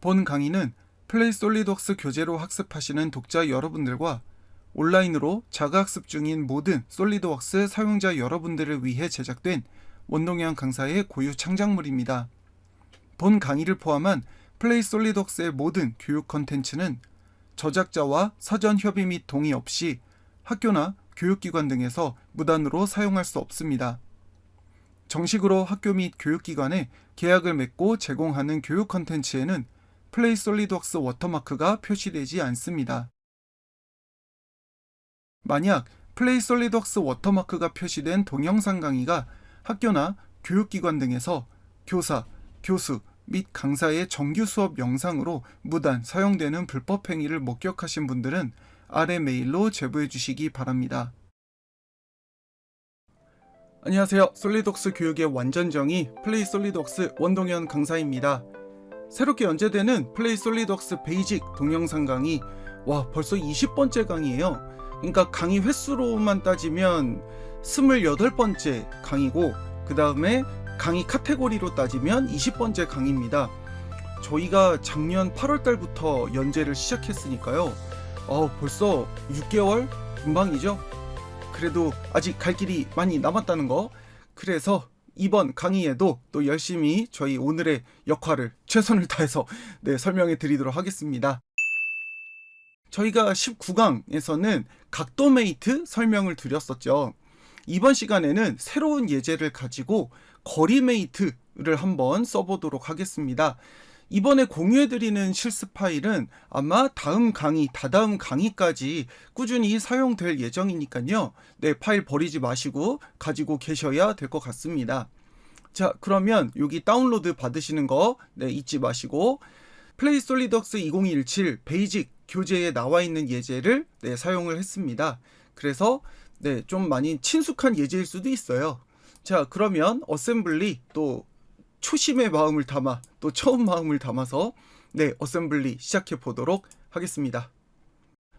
본 강의는 플레이 솔리드웍스 교재로 학습하시는 독자 여러분들과 온라인으로 자가학습 중인 모든 솔리드웍스 사용자 여러분들을 위해 제작된 원동현 강사의 고유 창작물입니다. 본 강의를 포함한 플레이 솔리드웍스의 모든 교육 컨텐츠는 저작자와 사전 협의 및 동의 없이 학교나 교육기관 등에서 무단으로 사용할 수 없습니다. 정식으로 학교 및 교육기관에 계약을 맺고 제공하는 교육 컨텐츠에는 플레이 솔리드웍스 워터마크가 표시되지 않습니다. 만약 플레이 솔리드웍스 워터마크가 표시된 동영상 강의가 학교나 교육기관 등에서 교사, 교수 및 강사의 정규 수업 영상으로 무단 사용되는 불법 행위를 목격하신 분들은 아래 메일로 제보해 주시기 바랍니다. 안녕하세요. 솔리드웍스 교육의 완전정의 플레이 솔리드웍스 원동현 강사입니다. 새롭게 연재되는 플레이 솔리드웍스 베이직 동영상 강의 와 벌써 20번째 강의예요. 그러니까 강의 횟수로만 따지면 28번째 강의고 그 다음에 강의 카테고리로 따지면 20번째 강의입니다. 저희가 작년 8월 달부터 연재를 시작했으니까요. 어, 벌써 6개월 금방이죠. 그래도 아직 갈 길이 많이 남았다는 거. 그래서 이번 강의에도 또 열심히 저희 오늘의 역할을 최선을 다해서 네, 설명해 드리도록 하겠습니다. 저희가 19강에서는 각도 메이트 설명을 드렸었죠. 이번 시간에는 새로운 예제를 가지고 거리 메이트를 한번 써보도록 하겠습니다. 이번에 공유해드리는 실습 파일은 아마 다음 강의, 다다음 강의까지 꾸준히 사용될 예정이니까요. 네, 파일 버리지 마시고 가지고 계셔야 될 것 같습니다. 자, 그러면 여기 다운로드 받으시는 거 네, 잊지 마시고 플레이 솔리덕스 2017 베이직 교재에 나와 있는 예제를 네, 사용을 했습니다. 그래서 네, 좀 많이 친숙한 예제일 수도 있어요. 자, 그러면 어셈블리 또 초심의 마음을 담아 또 처음 마음을 담아서 네, 어셈블리 시작해 보도록 하겠습니다.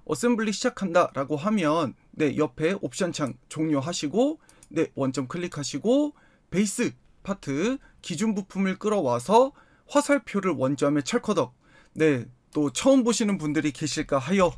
어셈블리 시작한다 라고 하면 네, 옆에 옵션 창 종료하시고 네, 원점 클릭하시고 베이스 파트 기준 부품을 끌어와서 화살표를 원점에 철커덕 네, 또 처음 보시는 분들이 계실까 하여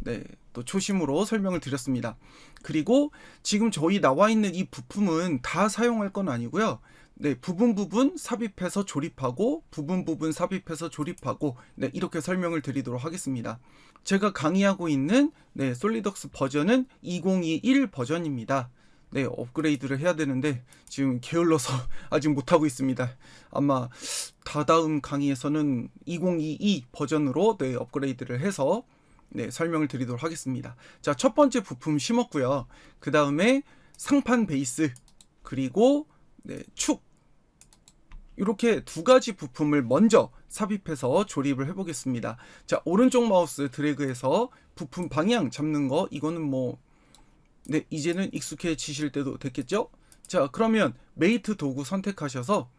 네, 또 초심으로 설명을 드렸습니다. 그리고 지금 저희 나와 있는 이 부품은 다 사용할 건 아니고요. 네, 부분 부분 삽입해서 조립하고 부분 부분 삽입해서 조립하고 네, 이렇게 설명을 드리도록 하겠습니다. 제가 강의하고 있는 네, 솔리덕스 버전은 2021 버전입니다. 네, 업그레이드를 해야 되는데 지금 게을러서 아직 못 하고 있습니다. 아마 다다음 강의에서는 2022 버전으로 네, 업그레이드를 해서 네, 설명을 드리도록 하겠습니다. 자, 첫 번째 부품 심었고요. 그 다음에 상판 베이스 그리고 네, 축 이렇게 두 가지 부품을 먼저 삽입해서 조립을 해보겠습니다. 자, 오른쪽 마우스 드래그해서 부품 방향 잡는 거 이거는 뭐 네, 이제는 익숙해지실 때도 됐겠죠? 자, 그러면 메이트 도구 선택하셔서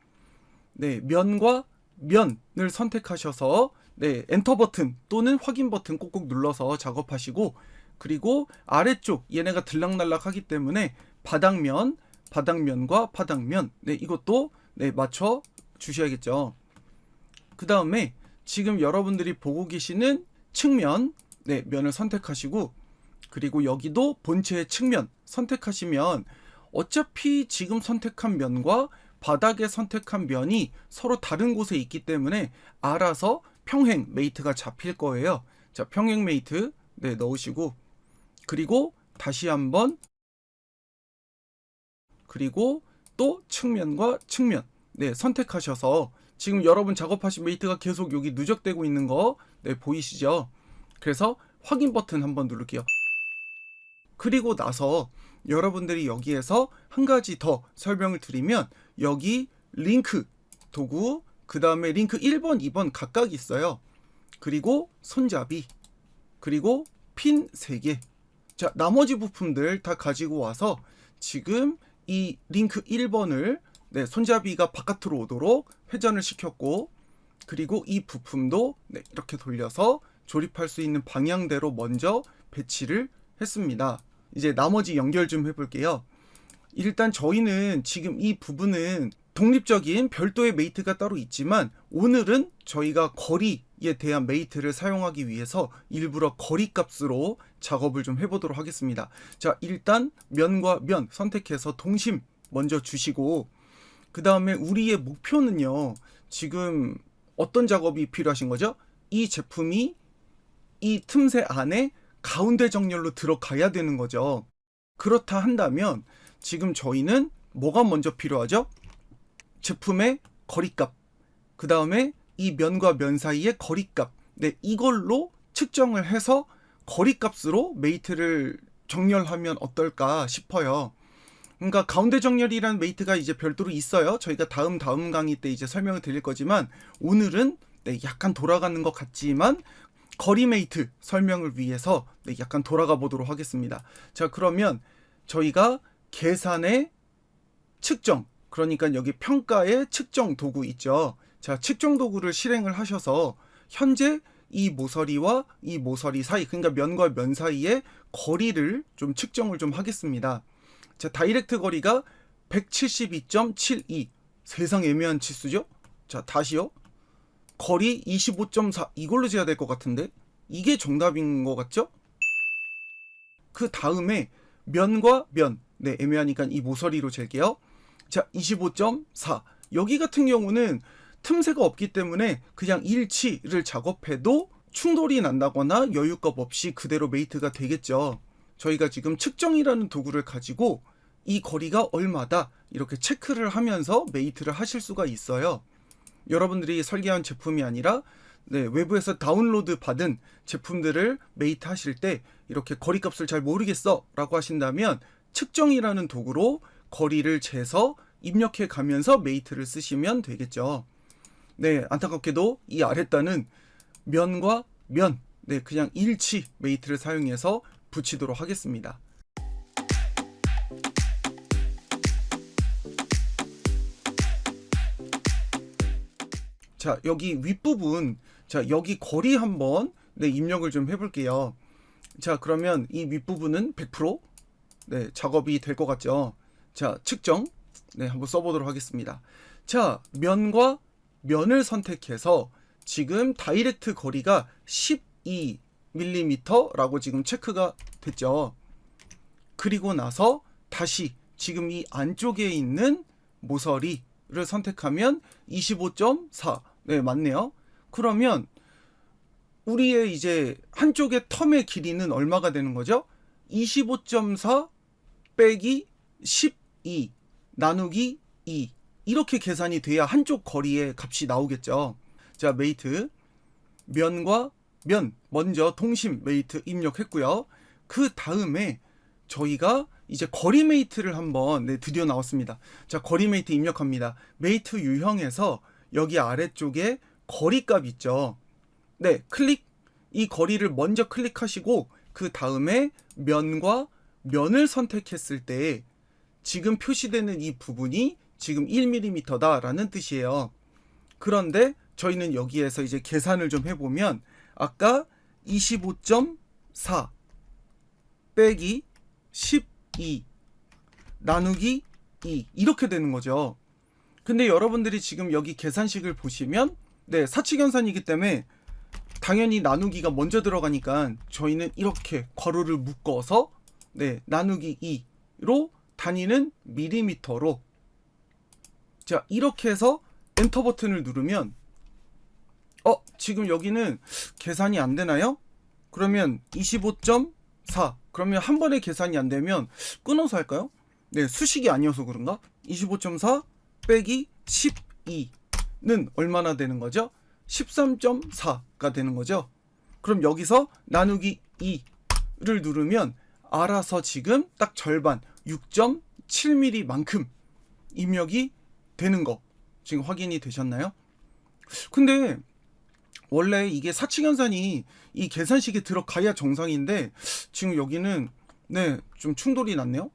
네, 면과 면을 선택하셔서 네, 엔터 버튼 또는 확인 버튼 꼭꼭 눌러서 작업하시고 그리고 아래쪽 얘네가 들락날락 하기 때문에 바닥면, 바닥면과 바닥면 네, 이것도 네, 맞춰 주셔야겠죠. 그 다음에 지금 여러분들이 보고 계시는 측면, 네, 면을 선택하시고 그리고 여기도 본체의 측면 선택하시면 어차피 지금 선택한 면과 바닥에 선택한 면이 서로 다른 곳에 있기 때문에 알아서 평행 메이트가 잡힐 거예요. 자, 평행 메이트 네, 넣으시고 그리고 다시 한번 그리고 또 측면과 측면 네, 선택하셔서 지금 여러분 작업하신 메이트가 계속 여기 누적되고 있는 거 네, 보이시죠? 그래서 확인 버튼 한번 누를게요. 그리고 나서 여러분들이 여기에서 한 가지 더 설명을 드리면 여기 링크 도구 그 다음에 링크 1번, 2번 각각 있어요. 그리고 손잡이 그리고 핀 3개 자 나머지 부품들 다 가지고 와서 지금 이 링크 1번을 네, 손잡이가 바깥으로 오도록 회전을 시켰고 그리고 이 부품도 네, 이렇게 돌려서 조립할 수 있는 방향대로 먼저 배치를 했습니다. 이제 나머지 연결 좀 해볼게요. 일단 저희는 지금 이 부분은 독립적인 별도의 메이트가 따로 있지만 오늘은 저희가 거리 에 대한 메이트를 사용하기 위해서 일부러 거리 값으로 작업을 좀 해보도록 하겠습니다. 자, 일단 면과 면 선택해서 동심 먼저 주시고 그 다음에 우리의 목표는요. 지금 어떤 작업이 필요하신 거죠? 이 제품이 이 틈새 안에 가운데 정렬로 들어가야 되는 거죠. 그렇다 한다면 지금 저희는 뭐가 먼저 필요하죠? 제품의 거리값, 그 다음에 이 면과 면 사이의 거리값, 네, 이걸로 측정을 해서 거리값으로 메이트를 정렬하면 어떨까 싶어요. 그러니까 가운데 정렬이라는 메이트가 이제 별도로 있어요. 저희가 다음 다음 강의 때 이제 설명을 드릴 거지만 오늘은 네, 약간 돌아가는 것 같지만 거리 메이트 설명을 위해서 네, 약간 돌아가 보도록 하겠습니다. 자, 그러면 저희가 계산의 측정, 그러니까 여기 평가의 측정 도구 있죠. 자, 측정 도구를 실행을 하셔서 현재 이 모서리와 이 모서리 사이, 그러니까 면과 면 사이의 거리를 좀 측정을 좀 하겠습니다. 자, 다이렉트 거리가 172.72. 세상 애매한 치수죠? 자, 다시요. 거리 25.4. 이걸로 재야 될 것 같은데? 이게 정답인 것 같죠? 그 다음에 면과 면. 네, 애매하니까 이 모서리로 잴게요. 자, 25.4. 여기 같은 경우는 틈새가 없기 때문에 그냥 일치를 작업해도 충돌이 난다거나 여유값 없이 그대로 메이트가 되겠죠. 저희가 지금 측정이라는 도구를 가지고 이 거리가 얼마다 이렇게 체크를 하면서 메이트를 하실 수가 있어요. 여러분들이 설계한 제품이 아니라 네, 외부에서 다운로드 받은 제품들을 메이트 하실 때 이렇게 거리값을 잘 모르겠어 라고 하신다면 측정이라는 도구로 거리를 재서 입력해 가면서 메이트를 쓰시면 되겠죠. 네, 안타깝게도 이 아랫단은 면과 면, 네, 그냥 일치 메이트를 사용해서 붙이도록 하겠습니다. 자, 여기 윗부분, 자, 여기 거리 한번 네, 입력을 좀 해볼게요. 자, 그러면 이 윗부분은 100% 네, 작업이 될 것 같죠. 자, 측정. 네, 한번 써보도록 하겠습니다. 자, 면과 면을 선택해서 지금 다이렉트 거리가 12mm라고 지금 체크가 됐죠. 그리고 나서 다시 지금 이 안쪽에 있는 모서리를 선택하면 25.4. 네, 맞네요. 그러면 우리의 이제 한쪽의 텀의 길이는 얼마가 되는 거죠? 25.4 빼기 12 나누기 2 이렇게 계산이 돼야 한쪽 거리의 값이 나오겠죠. 자, 메이트 면과 면 먼저 동심 메이트 입력했고요. 그 다음에 저희가 이제 거리 메이트를 한번 네, 드디어 나왔습니다. 자, 거리 메이트 입력합니다. 메이트 유형에서 여기 아래쪽에 거리값 있죠. 네, 클릭 이 거리를 먼저 클릭하시고 그 다음에 면과 면을 선택했을 때 지금 표시되는 이 부분이 지금 1mm다라는 뜻이에요. 그런데 저희는 여기에서 이제 계산을 좀 해보면 아까 25.4 빼기 12 나누기 2 이렇게 되는 거죠. 근데 여러분들이 지금 여기 계산식을 보시면 네 사칙연산이기 때문에 당연히 나누기가 먼저 들어가니까 저희는 이렇게 괄호를 묶어서 네 나누기 2로 단위는 밀리미터로 자 이렇게 해서 엔터 버튼을 누르면 어 지금 여기는 계산이 안 되나요? 그러면 25.4 그러면 한 번에 계산이 안 되면 끊어서 할까요? 네 수식이 아니어서 그런가? 25.4 빼기 12는 얼마나 되는 거죠? 13.4가 되는 거죠. 그럼 여기서 나누기 2를 누르면 알아서 지금 딱 절반 6.7mm만큼 입력이 되는 거 지금 확인이 되셨나요? 근데 원래 이게 사칙연산이 이 계산식에 들어가야 정상인데 지금 여기는 네 좀 충돌이 났네요.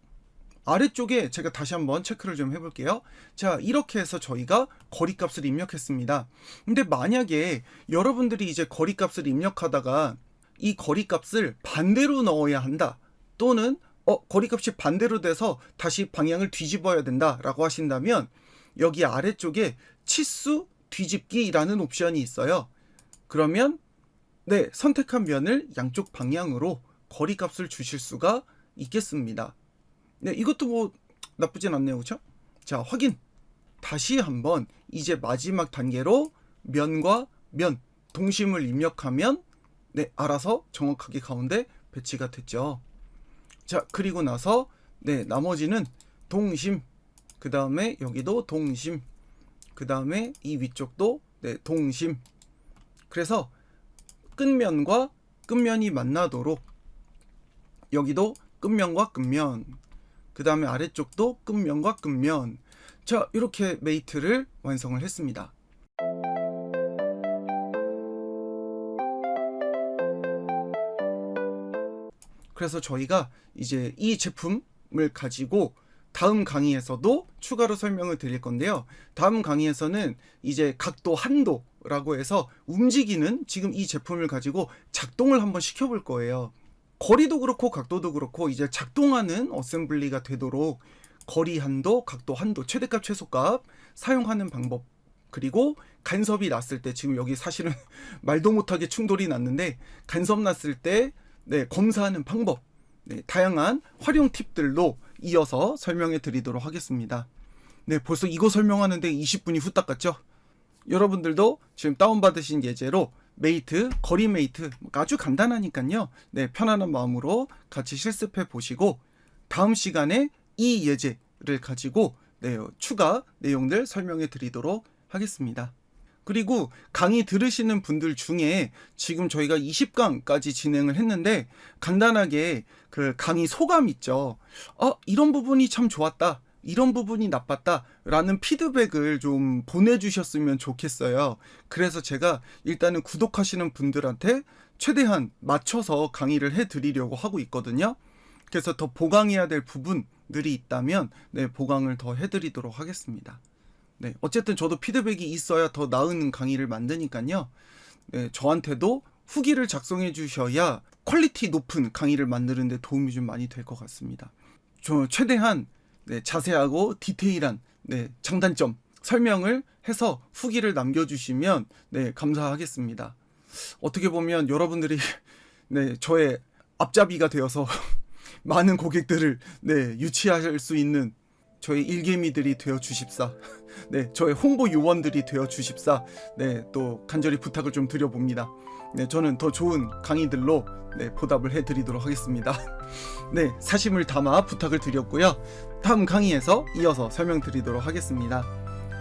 아래쪽에 제가 다시 한번 체크를 좀 해볼게요. 자, 이렇게 해서 저희가 거리값을 입력했습니다. 근데 만약에 여러분들이 이제 거리값을 입력하다가 이 거리값을 반대로 넣어야 한다. 또는 어, 거리값이 반대로 돼서 다시 방향을 뒤집어야 된다라고 하신다면 여기 아래쪽에 치수 뒤집기라는 옵션이 있어요. 그러면 네, 선택한 면을 양쪽 방향으로 거리 값을 주실 수가 있겠습니다. 네, 이것도 뭐 나쁘진 않네요. 그렇죠? 자, 확인. 다시 한번 이제 마지막 단계로 면과 면 동심을 입력하면 네, 알아서 정확하게 가운데 배치가 됐죠. 자, 그리고 나서 네, 나머지는 동심. 그 다음에 여기도 동심. 그 다음에 이 위쪽도 네, 동심. 그래서 끝면과 끝면이 만나도록 여기도 끝면과 끝면. 그 다음에 아래쪽도 끝면과 끝면. 자, 이렇게 메이트를 완성을 했습니다. 그래서 저희가 이제 이 제품을 가지고 다음 강의에서도 추가로 설명을 드릴 건데요. 다음 강의에서는 이제 각도 한도라고 해서 움직이는 지금 이 제품을 가지고 작동을 한번 시켜볼 거예요. 거리도 그렇고 각도도 그렇고 이제 작동하는 어셈블리가 되도록 거리 한도, 각도 한도, 최대값, 최소값 사용하는 방법 그리고 간섭이 났을 때 지금 여기 사실은 말도 못하게 충돌이 났는데 간섭 났을 때 네, 검사하는 방법 네, 다양한 활용 팁들도 이어서 설명해 드리도록 하겠습니다. 네, 벌써 이거 설명하는데 20분이 후딱 갔죠? 여러분들도 지금 다운받으신 예제로 메이트, 거리 메이트 아주 간단하니까요. 네, 편안한 마음으로 같이 실습해 보시고 다음 시간에 이 예제를 가지고 네, 추가 내용들 설명해 드리도록 하겠습니다. 그리고 강의 들으시는 분들 중에 지금 저희가 20강까지 진행을 했는데 간단하게 그 강의 소감 있죠. 어, 이런 부분이 참 좋았다. 이런 부분이 나빴다. 라는 피드백을 좀 보내주셨으면 좋겠어요. 그래서 제가 일단은 구독하시는 분들한테 최대한 맞춰서 강의를 해드리려고 하고 있거든요. 그래서 더 보강해야 될 부분들이 있다면, 네, 보강을 더 해드리도록 하겠습니다. 네, 어쨌든 저도 피드백이 있어야 더 나은 강의를 만드니까요. 네, 저한테도 후기를 작성해 주셔야 퀄리티 높은 강의를 만드는데 도움이 좀 많이 될 것 같습니다. 저 최대한 네, 자세하고 디테일한 네, 장단점 설명을 해서 후기를 남겨주시면 네, 감사하겠습니다. 어떻게 보면 여러분들이 네, 저의 앞잡이가 되어서 많은 고객들을 네, 유치할 수 있는 저희 일개미들이 되어 주십사. 네, 저의 홍보 요원들이 되어 주십사. 네, 또 간절히 부탁을 좀 드려봅니다. 네, 저는 더 좋은 강의들로 네, 보답을 해드리도록 하겠습니다. 네, 사심을 담아 부탁을 드렸고요. 다음 강의에서 이어서 설명드리도록 하겠습니다.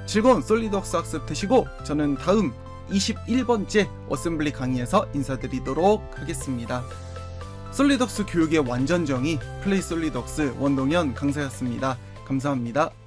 즐거운 솔리드웍스 학습 되시고 저는 다음 21번째 어셈블리 강의에서 인사드리도록 하겠습니다. 솔리덕스 교육의 완전정의 플레이 솔리덕스 원동현 강사였습니다. 감사합니다.